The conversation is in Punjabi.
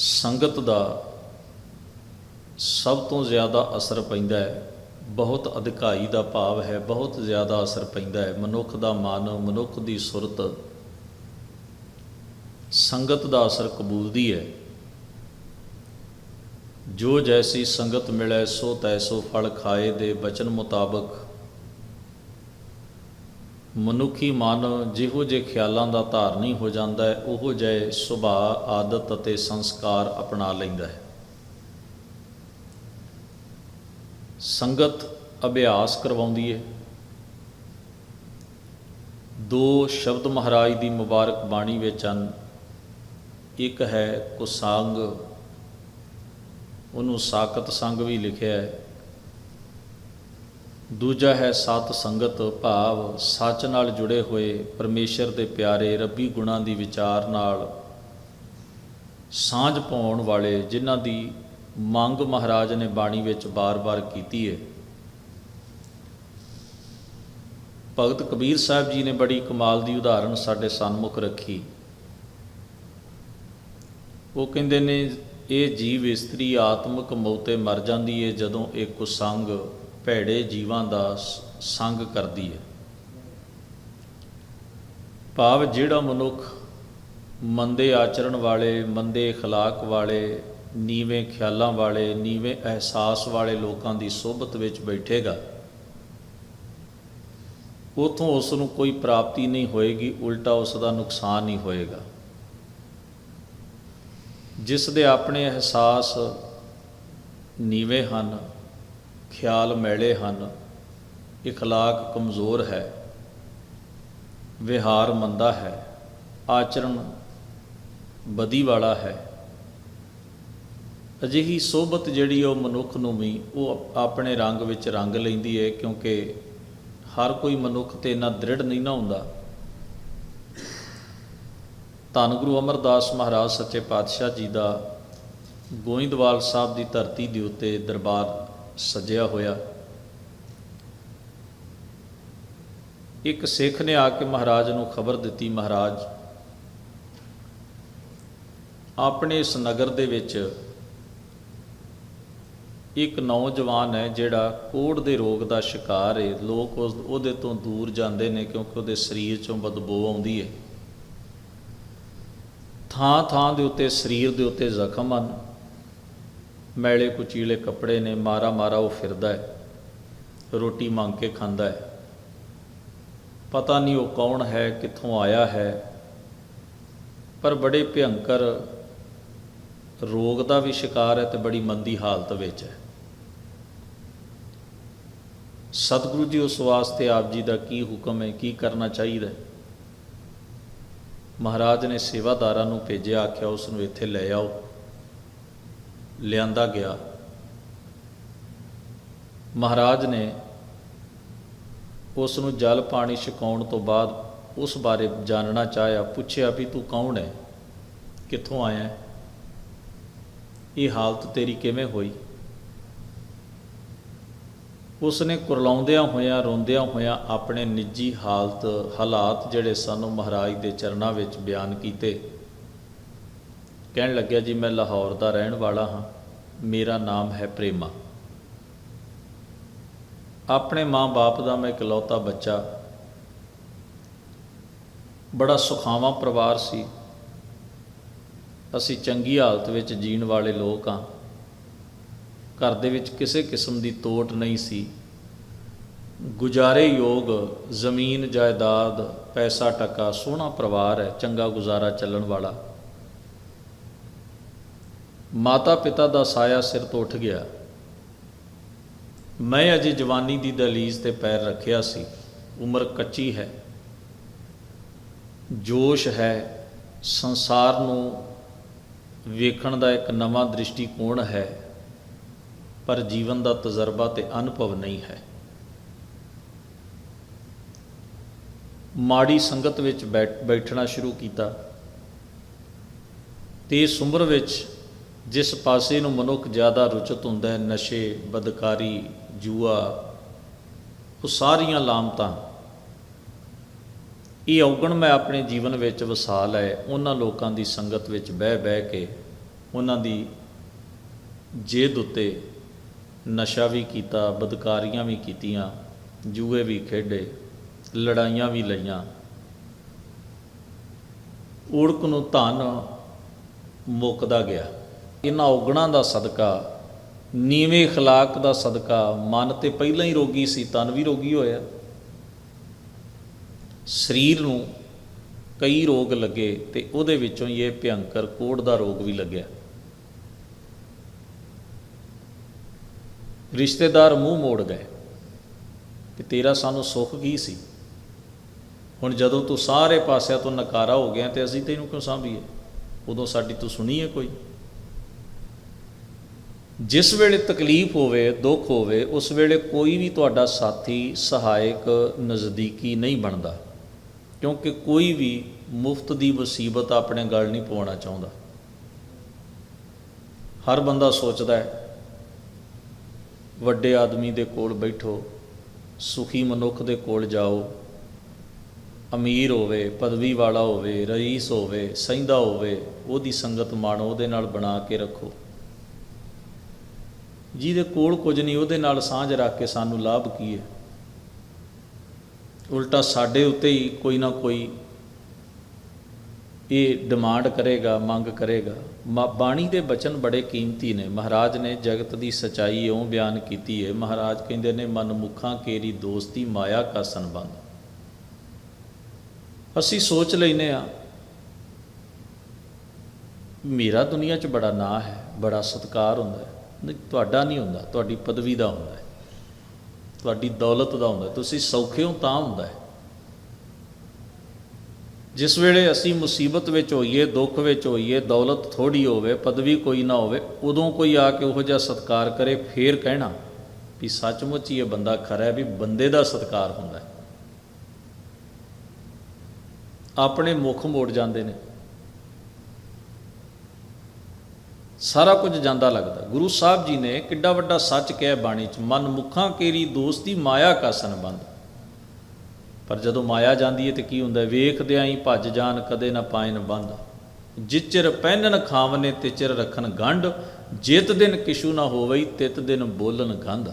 ਸੰਗਤ ਦਾ ਸਭ ਤੋਂ ਜ਼ਿਆਦਾ ਅਸਰ ਪੈਂਦਾ ਹੈ। ਬਹੁਤ ਅਧਿਕਾਈ ਦਾ ਭਾਵ ਹੈ, ਬਹੁਤ ਜ਼ਿਆਦਾ ਅਸਰ ਪੈਂਦਾ ਹੈ। ਮਨੁੱਖ ਦਾ ਮਨ, ਮਨੁੱਖ ਦੀ ਸੁਰਤ ਸੰਗਤ ਦਾ ਅਸਰ ਕਬੂਲਦੀ ਹੈ। ਜੋ ਜੈਸੀ ਸੰਗਤ ਮਿਲੇ, ਸੋ ਤੈਸੋ ਫਲ ਖਾਏ ਦੇ ਬਚਨ ਮੁਤਾਬਕ ਮਨੁੱਖੀ ਮਨ ਜਿਹੋ ਜੇ ਖਿਆਲਾਂ ਦਾ ਧਾਰਨੀ ਹੋ ਜਾਂਦਾ ਹੈ, ਉਹੋ ਜਿਹੇ ਸੁਭਾਅ, ਆਦਤ ਅਤੇ ਸੰਸਕਾਰ ਅਪਣਾ ਲੈਂਦਾ ਹੈ। ਸੰਗਤ ਅਭਿਆਸ ਕਰਵਾਉਂਦੀ ਹੈ। ਦੋ ਸ਼ਬਦ ਮਹਾਰਾਜ ਦੀ ਮੁਬਾਰਕ ਬਾਣੀ ਵਿੱਚ ਹਨ। ਇੱਕ ਹੈ, ਕੁਸੰਗ। ਉਹਨੂੰ ਸਾਕਤ ਸੰਗ ਵੀ ਲਿਖਿਆ ਹੈ। ਦੂਜਾ ਹੈ ਸਤ ਸੰਗਤ ਭਾਵ, ਸੱਚ ਨਾਲ ਜੁੜੇ ਹੋਏ ਪਰਮੇਸ਼ਰ ਦੇ ਪਿਆਰੇ ਰੱਬੀ ਗੁਣਾਂ ਦੀ ਵਿਚਾਰ ਨਾਲ। ਸਾਂਝ ਪਾਉਣ ਵਾਲੇ ਜਿਨ੍ਹਾਂ ਦੀ ਮੰਗ ਮਹਾਰਾਜ ਨੇ ਬਾਣੀ ਵਿੱਚ ਬਾਰ-ਬਾਰ ਕੀਤੀ ਹੈ ਭਗਤ ਕਬੀਰ ਸਾਹਿਬ ਜੀ ਨੇ ਬੜੀ ਕਮਾਲ ਦੀ ਉਦਾਹਰਣ ਸਾਡੇ ਸਨਮੁਖ ਰੱਖੀ। ਉਹ ਕਹਿੰਦੇ ਨੇ, ਇਹ ਜੀਵ ਇਸਤਰੀ ਆਤਮਿਕ ਮੌਤੇ ਮਰ ਜਾਂਦੀ ਹੈ ਜਦੋਂ ਇਹ ਕੁਸੰਗ ਭੈੜੇ ਜੀਵਾਂ ਦਾ ਸ- ਸੰਗ ਕਰਦੀ ਹੈ ਭਾਵ ਜਿਹੜਾ ਮਨੁੱਖ ਮੰਦੇ ਆਚਰਣ ਵਾਲੇ ਮੰਦੇ اخلاق ਵਾਲੇ ਨੀਵੇਂ ਖਿਆਲਾਂ ਵਾਲੇ ਨੀਵੇਂ ਅਹਿਸਾਸ ਵਾਲੇ ਲੋਕਾਂ ਦੀ ਸੋਭਤ ਵਿੱਚ ਬੈਠੇਗਾ ਉਥੋਂ ਉਸ ਨੂੰ ਕੋਈ ਪ੍ਰਾਪਤੀ ਨਹੀਂ ਹੋਏਗੀ ਉਲਟਾ ਉਸ ਦਾ ਨੁਕਸਾਨ ਹੀ ਹੋਏਗਾ ਜਿਸ ਦੇ ਆਪਣੇ ਅਹਿਸਾਸ ਨੀਵੇਂ ਹਨ ਖਿਆਲ ਮੈਲੇ ਹਨ اخلاق ਕਮਜ਼ੋਰ ਹੈ ਵਿਹਾਰ ਮੰਦਾ ਹੈ ਆਚਰਣ ਬਦੀ ਵਾਲਾ ਹੈ ਅਜਿਹੀ ਸੋਬਤ ਜਿਹੜੀ ਉਹ ਮਨੁੱਖ ਨੂੰ ਵੀ ਉਹ ਆਪਣੇ ਰੰਗ ਵਿੱਚ ਰੰਗ ਲੈਂਦੀ ਹੈ ਕਿਉਂਕਿ ਹਰ ਕੋਈ ਮਨੁੱਖ ਤੇ ਇੰਨਾ ਦ੍ਰਿੜ ਨਹੀਂ ਨਾ ਹੁੰਦਾ ਧੰਨ ਗੁਰੂ ਅਮਰਦਾਸ ਮਹਾਰਾਜ ਸੱਚੇ ਪਾਤਸ਼ਾਹ ਜੀ ਦਾ ਗੋਇੰਦਵਾਲ ਸਾਹਿਬ ਦੀ ਧਰਤੀ ਦੇ ਉੱਤੇ ਦਰਬਾਰ ਸਜਿਆ ਹੋਇਆ। ਇੱਕ ਸਿੱਖ ਨੇ ਆ ਕੇ ਮਹਾਰਾਜ ਨੂੰ ਖਬਰ ਦਿੱਤੀ, ਮਹਾਰਾਜ, ਆਪਣੇ ਇਸ ਨਗਰ ਦੇ ਵਿੱਚ ਇੱਕ ਨੌਜਵਾਨ ਹੈ ਜਿਹੜਾ ਕੋੜ ਦੇ ਰੋਗ ਦਾ ਸ਼ਿਕਾਰ ਹੈ ਲੋਕ ਉਸ, ਉਹਦੇ ਤੋਂ ਦੂਰ ਜਾਂਦੇ ਨੇ ਕਿਉਂਕਿ ਉਹਦੇ ਸਰੀਰ ਚੋਂ ਬਦਬੂ ਆਉਂਦੀ ਹੈ ਥਾਂ ਥਾਂ ਦੇ ਉੱਤੇ, ਸਰੀਰ ਦੇ ਉੱਤੇ ਜ਼ਖਮ ਹਨ। ਮੈਲੇ ਕੁਚੀਲੇ ਕੱਪੜੇ ਨੇ, ਮਾਰਾ ਮਾਰਾ ਉਹ ਫਿਰਦਾ ਹੈ, ਰੋਟੀ ਮੰਗ ਕੇ ਖਾਂਦਾ ਹੈ। ਪਤਾ ਨਹੀਂ ਉਹ ਕੌਣ ਹੈ, ਕਿੱਥੋਂ ਆਇਆ ਹੈ, ਪਰ ਬੜੇ ਭਿਅੰਕਰ ਰੋਗ ਦਾ ਵੀ ਸ਼ਿਕਾਰ ਹੈ ਤੇ ਬੜੀ ਮੰਦੀ ਹਾਲਤ ਵਿੱਚ ਹੈ। ਸਤਿਗੁਰੂ ਜੀ ਉਸ ਵਾਸਤੇ ਆਪ ਜੀ ਦਾ ਕੀ ਹੁਕਮ ਹੈ, ਕੀ ਕਰਨਾ ਚਾਹੀਦਾ ਮਹਾਰਾਜ ਨੇ ਸੇਵਾਦਾਰਾਂ ਨੂੰ ਭੇਜਿਆ, ਆਖਿਆ, ਉਸ ਨੂੰ ਇੱਥੇ ਲੈ ਆਓ। ਲਿਆਂਦਾ ਗਿਆ। ਮਹਾਰਾਜ ਨੇ ਉਸ ਨੂੰ ਜਲ ਪਾਣੀ ਛਕਾਉਣ ਤੋਂ ਬਾਅਦ ਉਸ ਬਾਰੇ ਜਾਣਨਾ ਚਾਹਿਆ। ਪੁੱਛਿਆ ਵੀ, ਤੂੰ ਕੌਣ ਹੈ? ਕਿੱਥੋਂ ਆਇਆ ਇਹ ਹਾਲਤ ਤੇਰੀ ਕਿਵੇਂ ਹੋਈ? ਉਸ ਨੇ ਕੁਰਲਾਉਂਦਿਆਂ ਹੋਇਆਂ, ਰੋਂਦਿਆਂ ਹੋਇਆਂ ਆਪਣੇ ਨਿੱਜੀ ਹਾਲਤ ਹਾਲਾਤ ਜਿਹੜੇ ਸਾਨੂੰ ਮਹਾਰਾਜ ਦੇ ਚਰਨਾਂ ਵਿੱਚ ਬਿਆਨ ਕੀਤੇ। ਕਹਿਣ ਲੱਗਿਆ, ਜੀ, ਮੈਂ ਲਾਹੌਰ ਦਾ ਰਹਿਣ ਵਾਲਾ ਹਾਂ। ਮੇਰਾ ਨਾਮ ਹੈ ਪ੍ਰੇਮਾ। ਆਪਣੇ ਮਾਂ-ਬਾਪ ਦਾ ਮੈਂ ਇਕਲੌਤਾ ਬੱਚਾ। ਬੜਾ ਸੁਖਾਵਾਂ ਪਰਿਵਾਰ ਸੀ। ਅਸੀਂ ਚੰਗੀ ਹਾਲਤ ਵਿੱਚ ਜੀਣ ਵਾਲੇ ਲੋਕ ਹਾਂ। ਘਰ ਦੇ ਵਿੱਚ ਕਿਸੇ ਕਿਸਮ ਦੀ ਤੋਟ ਨਹੀਂ ਸੀ। ਗੁਜ਼ਾਰੇ ਯੋਗ, ਜ਼ਮੀਨ, ਜਾਇਦਾਦ ਪੈਸਾ ਟਕਾ ਸੋਹਣਾ ਪਰਿਵਾਰ ਹੈ, ਚੰਗਾ ਗੁਜ਼ਾਰਾ ਚੱਲਣ ਵਾਲਾ। ਮਾਤਾ ਪਿਤਾ ਦਾ ਸਾਇਆ ਸਿਰ ਤੋਂ ਉੱਠ ਗਿਆ। ਮੈਂ ਅਜੇ ਜਵਾਨੀ ਦੀ ਦਲੀਜ਼ ਤੇ ਪੈਰ ਰੱਖਿਆ ਸੀ। ਉਮਰ ਕੱਚੀ ਹੈ। ਜੋਸ਼ ਹੈ। ਸੰਸਾਰ ਨੂੰ ਵੇਖਣ ਦਾ ਇੱਕ ਨਵਾਂ ਦ੍ਰਿਸ਼ਟੀਕੋਣ ਹੈ। ਪਰ ਜੀਵਨ ਦਾ ਤਜਰਬਾ ਤੇ ਅਨੁਭਵ ਨਹੀਂ ਹੈ। ਮਾੜੀ ਸੰਗਤ ਵਿੱਚ ਬੈਠ- ਬੈਠਣਾ ਸ਼ੁਰੂ ਕੀਤਾ। ਤੇ ਇਸ ਉਮਰ ਵਿੱਚ ਜਿਸ ਪਾਸੇ ਨੂੰ ਮਨੁੱਖ ਜ਼ਿਆਦਾ ਰੁਚਿਤ ਹੁੰਦਾ ਹੈ, ਨਸ਼ੇ, ਬਦਕਾਰੀ, ਜੂਆ, ਉਹ ਸਾਰੀਆਂ ਲਾਮਤਾਂ। ਇਹ ਔਗਣ ਮੈਂ ਆਪਣੇ ਜੀਵਨ ਵਿੱਚ ਵਸਾ ਲਏ ਉਹਨਾਂ ਲੋਕਾਂ ਦੀ ਸੰਗਤ ਵਿੱਚ ਬਹਿ ਬਹਿ ਕੇ ਉਹਨਾਂ ਦੀ ਜੇਦ ਉੱਤੇ ਨਸ਼ਾ ਵੀ ਕੀਤਾ, ਬਦਕਾਰੀਆਂ ਵੀ ਕੀਤੀਆਂ, ਜੂਏ ਵੀ ਖੇਡੇ, ਲੜਾਈਆਂ ਵੀ ਲਈਆਂ। ਊੜਕ ਨੂੰ ਧਨ ਮੁੱਕਦਾ ਗਿਆ। ਇਹਨਾਂ ਔਗਣਾਂ ਦਾ ਸਦਕਾ ਨੀਵੇਂ اخلاق ਦਾ ਸਦਕਾ ਮਨ ਤੇ ਪਹਿਲਾਂ ਹੀ ਰੋਗੀ ਸੀ ਤਨ ਵੀ ਰੋਗੀ ਹੋਇਆ ਸਰੀਰ ਨੂੰ ਕਈ ਰੋਗ ਲੱਗੇ ਤੇ ਉਹਦੇ ਵਿੱਚੋਂ ਹੀ ਇਹ ਭਿਅੰਕਰ ਕੋੜ ਦਾ ਰੋਗ ਵੀ ਲੱਗਿਆ ਰਿਸ਼ਤੇਦਾਰ ਮੂੰਹ ਮੋੜ ਗਏ ਕਿ ਤੇਰਾ ਸਾਨੂੰ ਸੁੱਖ ਕੀ ਸੀ ਹੁਣ ਜਦੋਂ ਤੂੰ ਸਾਰੇ ਪਾਸਿਆਂ ਤੋਂ ਨਕਾਰਾ ਹੋ ਗਿਆ ਤੇ ਅਸੀਂ ਤੈਨੂੰ ਕਿਉਂ ਸਾਂਭੀਏ ਉਦੋਂ ਸਾਡੀ ਤੂੰ ਸੁਣੀ ਹੈ ਕੋਈ ਜਿਸ ਵੇਲੇ ਤਕਲੀਫ ਹੋਵੇ, ਦੁੱਖ ਹੋਵੇ, ਉਸ ਵੇਲੇ ਕੋਈ ਵੀ ਤੁਹਾਡਾ ਸਾਥੀ, ਸਹਾਇਕ, ਨਜ਼ਦੀਕੀ ਨਹੀਂ ਬਣਦਾ। ਕਿਉਂਕਿ ਕੋਈ ਵੀ ਮੁਫਤ ਦੀ ਮੁਸੀਬਤ ਆਪਣੇ ਗਲ ਨਹੀਂ ਪਵਾਉਣਾ ਚਾਹੁੰਦਾ। ਹਰ ਬੰਦਾ ਸੋਚਦਾ ਹੈ, ਵੱਡੇ ਆਦਮੀ ਦੇ ਕੋਲ ਬੈਠੋ, ਸੁਖੀ ਮਨੁੱਖ ਦੇ ਕੋਲ ਜਾਓ, ਅਮੀਰ ਹੋਵੇ, ਪਦਵੀ ਵਾਲਾ ਹੋਵੇ, ਰਈਸ ਹੋਵੇ, ਸਹਿੰਦਾ ਹੋਵੇ, ਉਹਦੀ ਸੰਗਤ ਮਾਣੋ ਉਹਦੇ ਨਾਲ ਬਣਾ ਕੇ ਰੱਖੋ। ਜਿਹਦੇ ਕੋਲ ਕੁਝ ਨਹੀਂ, ਉਹਦੇ ਨਾਲ ਸਾਂਝ ਰੱਖ ਕੇ ਸਾਨੂੰ ਲਾਭ ਕੀ ਹੈ? ਉਲਟਾ ਸਾਡੇ ਉੱਤੇ ਹੀ ਕੋਈ ਨਾ ਕੋਈ ਇਹ ਡਿਮਾਂਡ ਕਰੇਗਾ, ਮੰਗ ਕਰੇਗਾ। ਮਾ- ਬਾਣੀ ਦੇ ਬਚਨ ਬੜੇ ਕੀਮਤੀ ਨੇ। ਮਹਾਰਾਜ ਨੇ ਜਗਤ ਦੀ ਸਚਾਈ ਇਉਂ ਬਿਆਨ ਕੀਤੀ ਹੈ। ਮਹਾਰਾਜ ਕਹਿੰਦੇ ਨੇ ਮਨਮੁਖਾਂ ਕੇਰੀ ਦੋਸਤੀ ਮਾਇਆ ਕਾ ਸੰਬੰਧ। ਅਸੀਂ ਸੋਚ ਲੈਨੇ ਆ, ਮੇਰਾ ਦੁਨੀਆ 'ਚ ਬੜਾ ਨਾਂ ਹੈ, ਬੜਾ ਸਤਿਕਾਰ ਹੁੰਦਾ ਹੈ। ਤੁਹਾਡਾ ਨਹੀਂ ਹੁੰਦਾ, ਤੁਹਾਡੀ ਪਦਵੀ ਦਾ ਹੁੰਦਾ ਹੈ। ਤੁਹਾਡੀ ਦੌਲਤ ਦਾ ਹੁੰਦਾ ਤੁਸੀਂ ਸੌਖੇ ਹੋ ਤਾਂ ਹੁੰਦਾ ਹੈ। ਜਿਸ ਵੇਲੇ ਅਸੀਂ ਮੁਸੀਬਤ ਵਿੱਚ ਹੋਈਏ, ਦੁੱਖ ਵਿੱਚ ਹੋਈਏ, ਦੌਲਤ ਥੋੜੀ ਹੋਵੇ, ਪਦਵੀ ਕੋਈ ਨਾ ਹੋਵੇ, ਉਦੋਂ ਕੋਈ ਆ ਕੇ ਉਹ ਜਿਹਾ ਸਤਿਕਾਰ ਕਰੇ, ਫੇਰ ਕਹਿਣਾ ਵੀ ਸੱਚਮੁੱਚ ਹੀ ਇਹ ਬੰਦਾ ਖਰਾ ਹੈ ਵੀ ਬੰਦੇ ਦਾ ਸਤਿਕਾਰ ਹੁੰਦਾ ਹੈ। ਆਪਣੇ ਮੁਖ ਮੋੜ ਜਾਂਦੇ ਨੇ। ਸਾਰਾ ਕੁਝ ਜਾਂਦਾ ਲੱਗਦਾ। ਗੁਰੂ ਸਾਹਿਬ ਜੀ ਨੇ ਕਿੱਡਾ ਵੱਡਾ ਸੱਚ ਕਿਹਾ ਬਾਣੀ ਚ, ਮਨ ਮੁਖਾਂ ਕੇਰੀ ਦੋਸਤੀ ਮਾਇਆ ਕਾ ਸੰਬੰਧ। ਪਰ ਜਦੋਂ ਮਾਇਆ ਜਾਂਦੀ ਹੈ ਤੇ ਕੀ ਹੁੰਦਾ ਵੇਖਦਿਆਂ ਹੀ ਭੱਜ ਜਾਣ, ਕਦੇ ਨਾ ਪਾਇਨ ਬੰਦ। ਜਿਚਰ ਪਹਿਨਨ ਖਾਵਨੇ ਤੇ ਚਿਰ ਰੱਖਣ ਗੰਢ। ਜਿਤ ਦਿਨ ਕਿਛੂ ਨਾ ਹੋਵਈ, ਤਿਤ ਦਿਨ ਬੋਲਨ ਗੰਧ।